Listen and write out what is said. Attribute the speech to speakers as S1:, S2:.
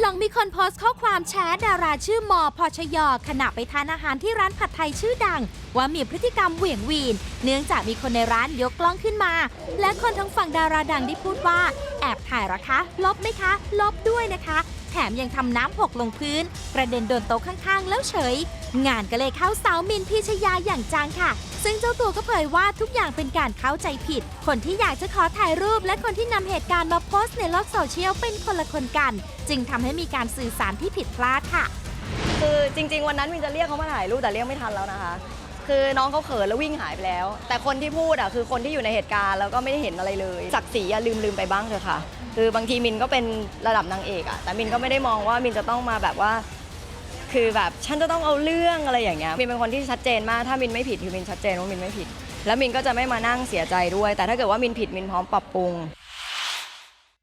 S1: หลังมีคนโพสต์ข้อความแชร์ดาราชื่อมอพชยขณะไปทานอาหารที่ร้านผัดไทยชื่อดัง ว่ามีพฤติกรรมเหวี่ยงวีน เนื่องจากมีคนในร้านยกกล้องขึ้นมา และคนทั้งฝั่งดาราดังได้พูดว่า แอบถ่ายหรอคะ ลบไหมคะ ลบด้วยนะคะ แถมยังทำน้ำหกลงพื้นประเด็นโดนโต๊ะข้างๆ แล้วเฉย งานก็เลยเข้าสาวมินพีชยาอย่างจังค่ะ ซึ่งเจ้าตัวก็เผยว่าทุกอย่างเป็นการเข้าใจผิด คนที่อยากจะขอถ่ายรูปและคนที่นำเหตุการณ์มาโพสต์ในโลกโซเชียลเป็นคนละคนกัน จึงทำให้มีการสื่อสารที่ผิดพลาดค่ะ
S2: คือจริง ๆ วันนั้นมินจะเรียกเขามาถ่ายรูปแต่เรียกไม่ทันแล้วนะคะ คือน้องเขาเขินแล้ววิ่งหายไปแล้ว แต่คนที่พูดอะคือคนที่อยู่ในเหตุการณ์แล้วก็ไม่ได้เห็นอะไรเลยศักดิ์ศรีอย่าลืมลืมไปบ้างเถอะค่ะ คือบางทีมินก็เป็นระดับนางเอกอะแต่มินก็ไม่ได้มองว่ามินจะต้องมาแบบว่า คือแบบฉันจะต้องเอาเรื่องอะไรอย่างเงี้ยมินเป็นคนที่ชัดเจนมากถ้ามินไม่ผิดคือมินชัดเจนว่ามินไม่ผิด แล้วมินก็จะไม่มานั่งเสียใจด้วย แต่ถ้าเกิดว่ามินผิดมินพร้อมปรับปรุง